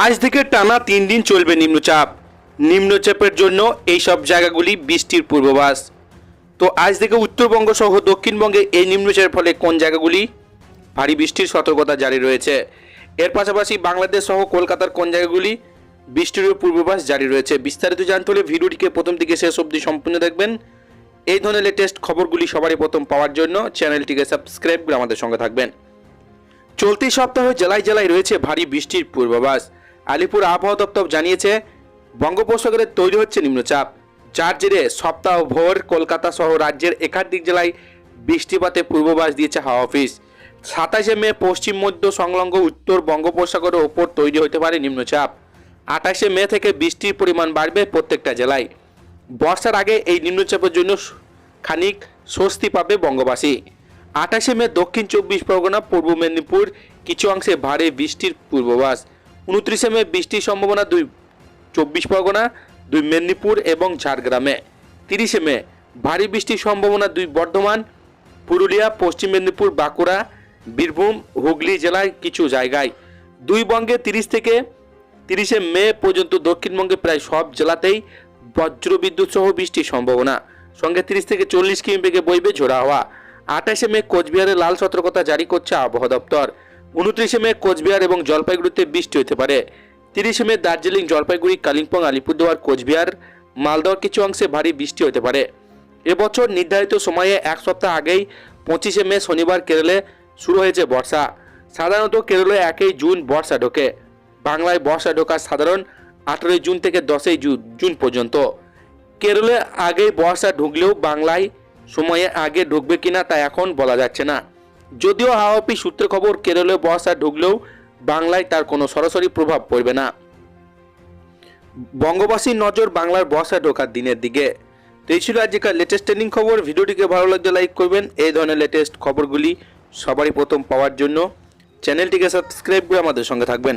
আজ থেকে টানা তিন দিন চলবে নিম্নচাপ। নিম্নচাপের জন্য এই সব জায়গাগুলি বৃষ্টির পূর্বাভাস। তো আজ থেকে উত্তরবঙ্গ সহ দক্ষিণবঙ্গে এই নিম্নচাপের ফলে কোন জায়গাগুলি ভারী বৃষ্টির সতর্কতা জারি রয়েছে? এর পাশাপাশি বাংলাদেশ সহ কলকাতার কোন জায়গাগুলি বৃষ্টির পূর্বাভাস জারি রয়েছে? বিস্তারিত জানতে হলে ভিডিওটিকে প্রথম থেকে শেষ অবধি সম্পূর্ণ দেখবেন। এই ধরনের লেটেস্ট খবরগুলি সবারই প্রথম পাওয়ার জন্য চ্যানেলটিকে সাবস্ক্রাইব করে আমাদের সঙ্গে থাকবেন। চলতি সপ্তাহে জেলায় জেলায় রয়েছে ভারী বৃষ্টির পূর্বাভাস। আলিপুর আবহাওয়া দপ্তর জানিয়েছে, বঙ্গোপসাগরে তৈরি হচ্ছে নিম্নচাপ। যার জেরে সপ্তাহভর কলকাতা সহ রাজ্যের একাধিক জেলায় বৃষ্টিপাতের পূর্বাভাস দিয়েছে হাওয়া অফিস। সাতাশে মে পশ্চিম মধ্য সংলগ্ন উত্তর বঙ্গোপসাগরের ওপর তৈরি হতে পারে নিম্নচাপ। আঠাশে মে থেকে বৃষ্টির পরিমাণ বাড়বে প্রত্যেকটা জেলায়। বর্ষার আগে এই নিম্নচাপের জন্য খানিক স্বস্তি পাবে বঙ্গবাসী। আঠাশে মে দক্ষিণ চব্বিশ পরগনা, পূর্ব মেদিনীপুর, কিছু অংশে ভারী বৃষ্টির পূর্বাভাস। উনত্রিশে মে বৃষ্টির সম্ভাবনা দুই, চব্বিশ পরগনা, দুই মেদিনীপুর এবং ঝাড়গ্রামে। তিরিশে মে ভারী বৃষ্টির সম্ভাবনা দুই, বর্ধমান, পুরুলিয়া, পশ্চিম মেদিনীপুর, বাঁকুড়া, বীরভূম, হুগলি জেলায় কিছু জায়গায়। দুই বঙ্গে তিরিশ থেকে তিরিশে মে পর্যন্ত দক্ষিণবঙ্গে প্রায় সব জেলাতেই বজ্রবিদ্যুৎ সহ বৃষ্টির সম্ভাবনা। সঙ্গে তিরিশ থেকে চল্লিশ কিমি বেগে বইবে ঝোড়া হওয়া। আঠাশে মে কোচবিহারে লাল সতর্কতা জারি করছে আবহাওয়া দপ্তর। উনত্রিশে মে কোচবিহার এবং জলপাইগুড়িতে বৃষ্টি হতে পারে। তিরিশে মে দার্জিলিং, জলপাইগুড়ি, কালিম্পং, আলিপুরদুয়ার, কোচবিহার মালদহর কিছু অংশে ভারী বৃষ্টি হতে পারে। এবছর নির্ধারিত সময়ে এক সপ্তাহ আগেই পঁচিশে মে শনিবার কেরলে শুরু হয়েছে বর্ষা। সাধারণত কেরলে একই জুন বর্ষা ঢোকে। বাংলায় বর্ষা ঢোকার সাধারণ আঠেরোই জুন থেকে দশই জুন জুন পর্যন্ত। কেরলে আগেই বর্ষা ঢুকলেও বাংলায় সময়ে আগে ঢুকবে কিনা তা এখন বলা যাচ্ছে না। যদিও হাওয়া অফিস সূত্রে খবর কেরলে বর্ষা ঢুকলেও বাংলায় তার কোনো সরাসরি প্রভাব পড়বে না। বঙ্গবাসীর নজর বাংলার বর্ষা ঢোকার দিনের দিকে। তো এই ছিল আজকের লেটেস্ট ট্রেন্ডিং খবর। ভিডিওটিকে ভালো লাগলে লাইক করবেন। এই ধরনের লেটেস্ট খবরগুলি সবারই প্রথম পাওয়ার জন্য। চ্যানেলটিকে সাবস্ক্রাইব করে আমাদের সঙ্গে থাকবেন।